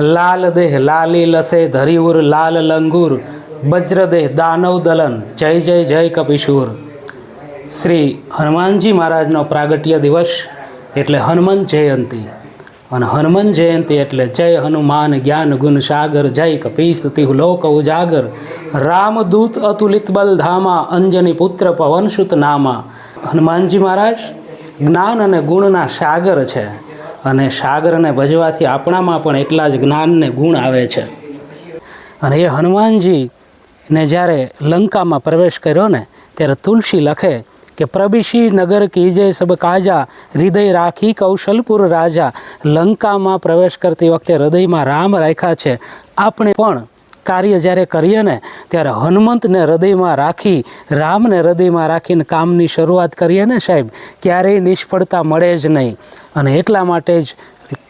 લાલ દેહ લાલી લસે ધરીઉર લાલ લંગુર વજ્રદેહ દાનવ દલન, જય જય જય કપિશુર. શ્રી હનુમાનજી મહારાજનો પ્રાગટ્ય દિવસ એટલે હનુમાન જયંતી. અને હનુમાન જયંતી એટલે જય હનુમાન જ્ઞાન ગુણ સાગર, જય કપી સ્તુતિ લોક ઉજાગર. રામદૂત અતુલિત બલ ધામા, અંજની પુત્ર પવનસુત નામા. હનુમાનજી મહારાજ જ્ઞાન અને ગુણના સાગર છે. અને સાગરને ભજવાથી આપણામાં પણ એટલા જ જ્ઞાનને ગુણ આવે છે. અને એ હનુમાનજીને જ્યારે લંકામાં પ્રવેશ કર્યો ને, ત્યારે તુલસી લખે કે પ્રભિષી નગર કીજે સબ કાજા, હૃદય રાખી કૌશલપુર રાજા, લંકામાં પ્રવેશ કરતી વખતે હૃદયમાં રામ રાખ્યા છે. આપણે પણ કાર્ય જ્યારે કરીએ ને, ત્યારે હનુમંતને હૃદયમાં રાખી, રામને હૃદયમાં રાખીને કામની શરૂઆત કરીએ ને સાહેબ, ક્યારેય નિષ્ફળતા મળે જ નહીં. અને એટલા માટે જ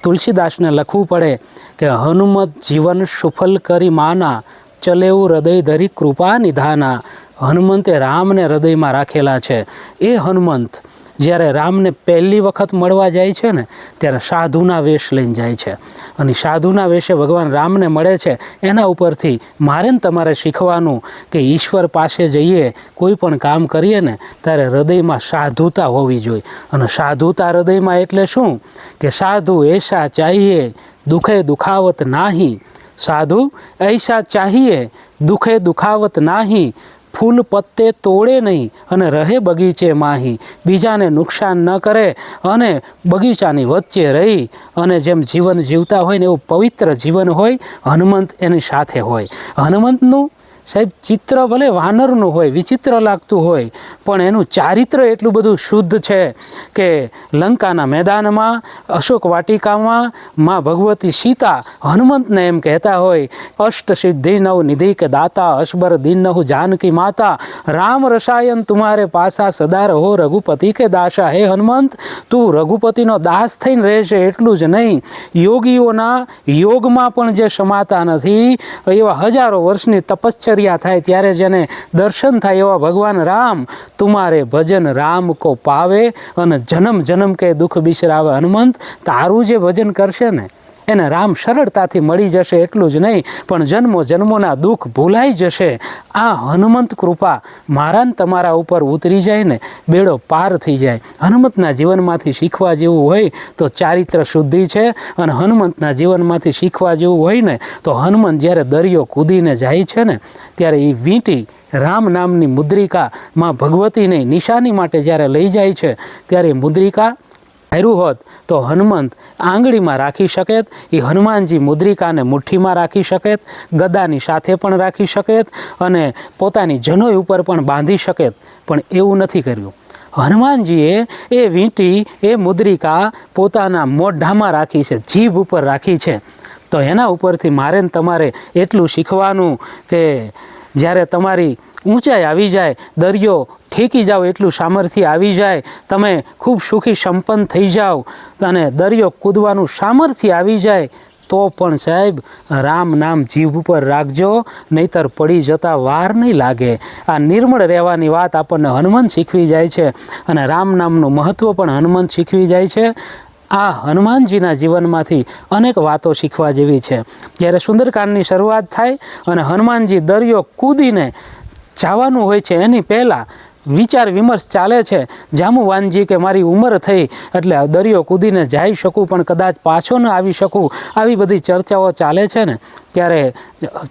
તુલસીદાસને લખવું પડે કે હનુમત જીવન સુફલ કરી માના ચલેવું હૃદય ધરી કૃપા નિધાના. હનુમંતે રામને હૃદયમાં રાખેલા છે. એ હનુમંત જ્યારે રામને પહેલી વખત મળવા જાય છે ને, ત્યારે સાધુના વેશ લઈને જાય છે. અને સાધુના વેશે ભગવાન રામને મળે છે, એના ઉપરથી મારે ને તમારે શીખવાનું કે ઈશ્વર પાસે જઈએ, કોઈ પણ કામ કરીએ ને, ત્યારે હૃદયમાં સાધુતા હોવી જોઈએ. અને સાધુતા હૃદયમાં એટલે શું? કે સાધુ એસા ચાહીએ, દુઃખે દુખાવત નાહી. સાધુ એસા ચાહીએ, દુઃખે દુખાવત નાહી. ફૂલ પત્તે તોડે નહીં અને રહે બગીચે માહી. બીજાને નુકસાન ન કરે અને બગીચાની વચ્ચે રહી અને જેમ જીવન જીવતા હોય ને એવું પવિત્ર જીવન હોય, હનુમંત એની સાથે હોય. હનુમંતનું સાહેબ, ચિત્ર ભલે વાનરનું હોય, વિચિત્ર લાગતું હોય, પણ એનું ચારિત્ર એટલું બધું શુદ્ધ છે કે લંકાના મેદાનમાં, અશોક વાટિકામાં, માં ભગવતી સીતા, હનુમંતને એમ કહેતા હોય, અષ્ટ સિદ્ધિ નવ નિધિ કે દાતા, અશબર દિન નહુ જાનકી માતા, રામ રસાયન તુમારે પાસા સદા રહો રઘુપતિ કે દાસા. હે હનુમંત, તું રઘુપતિનો દાસ થઈને રહેશે એટલું જ નહીં. યોગીઓના યોગમાં પણ જે સમાતા નથી, એવા હજારો વર્ષની તપશ્ચર્યા થાય ત્યારે જેને દર્શન થાય એવા ભગવાન રામ, તુમારે ભજન રામ કો પાવે અને જન્મ જન્મ કે દુઃખ બિસરાવે હનુમંત, તારું જે ભજન કરશે ને એને રામ સરળતાથી મળી જશે એટલું જ નહીં, પણ જન્મો જન્મોના દુઃખ ભૂલાઈ જશે. આ હનુમંત કૃપા મારા તમારા ઉપર ઉતરી જાય ને બેડો પાર થઈ જાય. હનુમંતના જીવનમાંથી શીખવા જેવું હોય તો ચારિત્ર શુદ્ધિ છે અને હનુમંતના જીવનમાંથી શીખવા જેવું હોય ને તો હનુમંત જ્યારે દરિયો કૂદીને જાય છે ને, ત્યારે એ વીંટી રામ નામની મુદ્રિકા માં ભગવતીને નિશાની માટે જ્યારે લઈ જાય છે, ત્યારે મુદ્રિકા હાર્યું હોત, તો હનુમંત આંગળીમાં રાખી શકેત એ હનુમાનજી મુદ્રિકાને મુઠ્ઠીમાં રાખી શકેત, ગદાની સાથે પણ રાખી શકેત, અને પોતાની જનોઈ ઉપર પણ બાંધી શકેત. પણ એવું નથી કર્યું. હનુમાનજીએ એ વીંટી, એ મુદ્રિકા પોતાના મોઢામાં રાખી છે, જીભ ઉપર રાખી છે. તો એના ઉપરથી મારે ને તમારે એટલું શીખવાનું કે જ્યારે તમારી ઊંચાઈ આવી જાય, દરિયો ઠેકી જાઓ, એટલું સામર્થ્ય આવી જાય. તમે ખૂબ સુખી સંપન્ન થઈ જાઓ અને દરિયો કૂદવાનું સામર્થ્ય આવી જાય તો પણ સાહેબ, રામ નામ જીભ ઉપર રાખજો, નહીતર પડી જતા વાર નહીં લાગે. આ નિર્મળ રહેવાની વાત આપણને હનુમંત શીખવી જાય છે અને રામ નામનું મહત્ત્વ પણ હનુમંત શીખવી જાય છે. આ હનુમાનજીના જીવનમાંથી અનેક વાતો શીખવા જેવી છે. જ્યારે સુંદરકાંડની શરૂઆત થાય અને હનુમાનજી દરિયો કૂદીને જવાનું હોય છે એની પહેલાં વિચાર વિમર્શ ચાલે છે. જામુવાનજી કે મારી ઉંમર થઈ એટલે દરિયો કૂદીને જઈ શકું પણ કદાચ પાછો ન આવી શકું આવી બધી ચર્ચાઓ ચાલે છે ને. ત્યારે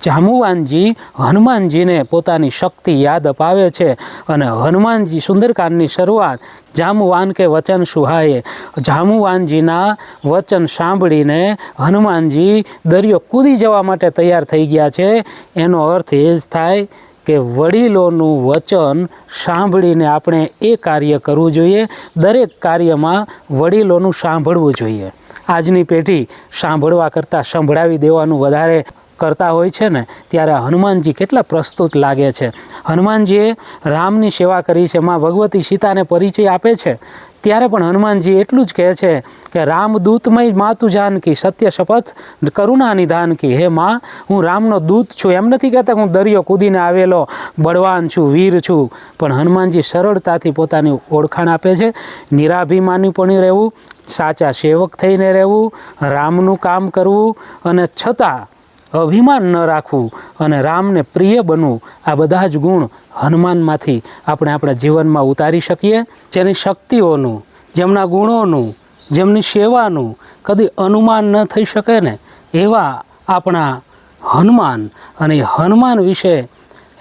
જામુવાનજી હનુમાનજીને પોતાની શક્તિ યાદ અપાવે છે અને હનુમાનજી સુંદરકાંડની શરૂઆત જામુવાન કે વચન સુહાયે જામુવાનજીના વચન સાંભળીને હનુમાનજી દરિયો કૂદી જવા માટે તૈયાર થઈ ગયા છે. એનો અર્થ એ જ થાય કે વડીલોનું વચન સાંભળીને આપણે એ કાર્ય કરવું જોઈએ. દરેક કાર્યમાં વડીલોનું સાંભળવું જોઈએ. આજની પેઢી સાંભળવા કરતાં સંભળાવી દેવાનું વધારે કરતા હોય છે ને, ત્યારે હનુમાનજી કેટલા પ્રસ્તુત લાગે છે. હનુમાનજીએ રામની સેવા કરી છે, માં ભગવતી સીતાને પરિચય આપે છે. ત્યારે પણ હનુમાનજી એટલું જ કહે છે કે, રામદૂતમય માતુ જાનકી, સત્ય શપથ કરુણા નિધાન હે માં, હું રામનો દૂત છું. એમ નથી કહેતા હું દરિયો કૂદીને આવેલો, બળવાન છું, વીર છું. પણ હનુમાનજી સરળતાથી પોતાની ઓળખાણ આપે છે. નિરાભિમાની પણ રહેવું, સાચા સેવક થઈને રહેવું, રામનું કામ કરવું, અને છતાં અભિમાન ન રાખવું અને રામને પ્રિય બનવું, આ બધા જ ગુણ હનુમાનમાંથી આપણે આપણા જીવનમાં ઉતારી શકીએ. જેની શક્તિઓનું, જેમના ગુણોનું, જેમની સેવાનું કદી અનુમાન ન થઈ શકે ને, એવા આપણા હનુમાન અને હનુમાન વિશે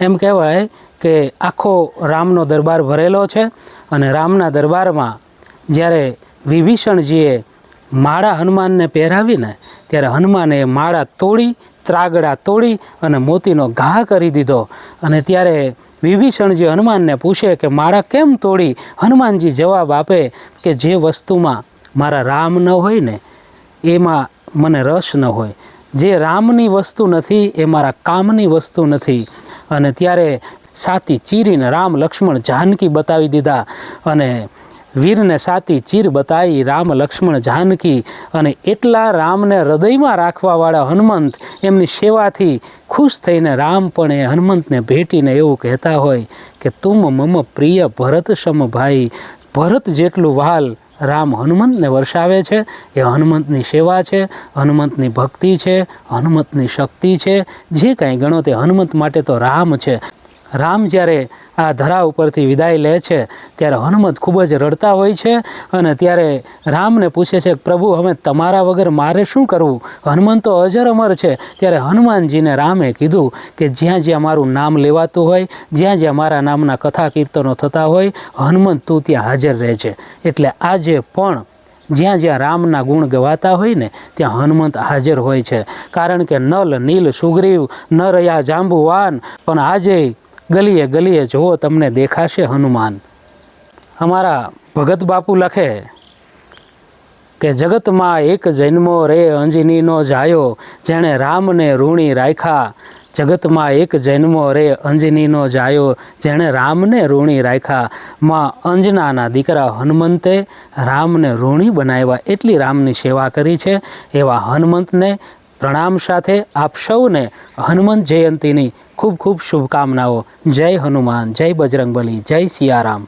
એમ કહેવાય કે આખો રામનો દરબાર ભરેલો છે અને રામના દરબારમાં જ્યારે વિભીષણજીએ માળા હનુમાનને પહેરાવીને, ત્યારે હનુમાને માળા તોડી ત્રાગડા તોડી અને મોતીનો ઘા કરી દીધો. અને ત્યારે વિભીષણજી હનુમાનને પૂછે કે, માળા કેમ તોડી? હનુમાનજી જવાબ આપે કે, જે વસ્તુમાં મારા રામ ન હોય ને, એમાં મને રસ ન હોય. જે રામની વસ્તુ નથી, એ મારા કામની વસ્તુ નથી. અને ત્યારે સાતી ચીરીને રામ લક્ષ્મણ જાનકી બતાવી દીધા અને વીરને સાતી ચીર બતાવી રામ લક્ષ્મણ જાનકી અને એટલા રામને હૃદયમાં રાખવાવાળા હનુમંત એમની સેવાથી ખુશ થઈને રામ પણ એ હનુમંતને ભેટીને એવું કહેતા હોય કે તુમ મમ પ્રિય ભરત સમ ભાઈ. ભરત જેટલું વાલ રામ હનુમંતને વર્ષાવે છે, એ હનુમંતની સેવા છે, હનુમંતની ભક્તિ છે, હનુમંતની શક્તિ છે. જે કાંઈ ગણો તે હનુમંત માટે તો રામ છે. રામ જ્યારે આ ધરા ઉપરથી વિદાય લે છે, ત્યારે હનુમંત ખૂબ જ રડતા હોય છે અને ત્યારે રામને પૂછે છે, પ્રભુ હવે તમારા વગર મારે શું કરવું? હનુમંત તો અજર અમર છે. ત્યારે હનુમાનજીને રામે કીધું કે જ્યાં જ્યાં મારું નામ લેવાતું હોય, જ્યાં જ્યાં મારા નામના કથા કીર્તનો થતા હોય, હનુમંત તું ત્યાં હાજર રહે છે એટલે આજે પણ જ્યાં જ્યાં રામના ગુણ ગવાતા હોય ને, ત્યાં હનુમંત હાજર હોય છે. કારણ કે નલ, નીલ, સુગ્રીવ ન રહ્યા જાંબુવાન, પણ આજે ગલીએ ગલીએ જુઓ, તમને દેખાશે હનુમાન. અમારા ભગત બાપુ લખે કે, જગતમાં એક જન્મો રે અંજનીનો જાયો, જેણે રામને ઋણી રાખ્યા. જગતમાં એક જન્મો રે અંજનીનો જાયો, જેણે રામને ઋણી રાખ્યા. માં અંજનાના દીકરા હનુમંતે રામને ઋણી બનાવ્યા. એટલી રામની સેવા કરી છે. એવા હનુમંતને પ્રણામ સાથે આપ સૌને હનુમંત જયંતીની ખૂબ ખૂબ શુભકામનાઓ. જય હનુમાન જય બજરંગબલી જય સિયારામ.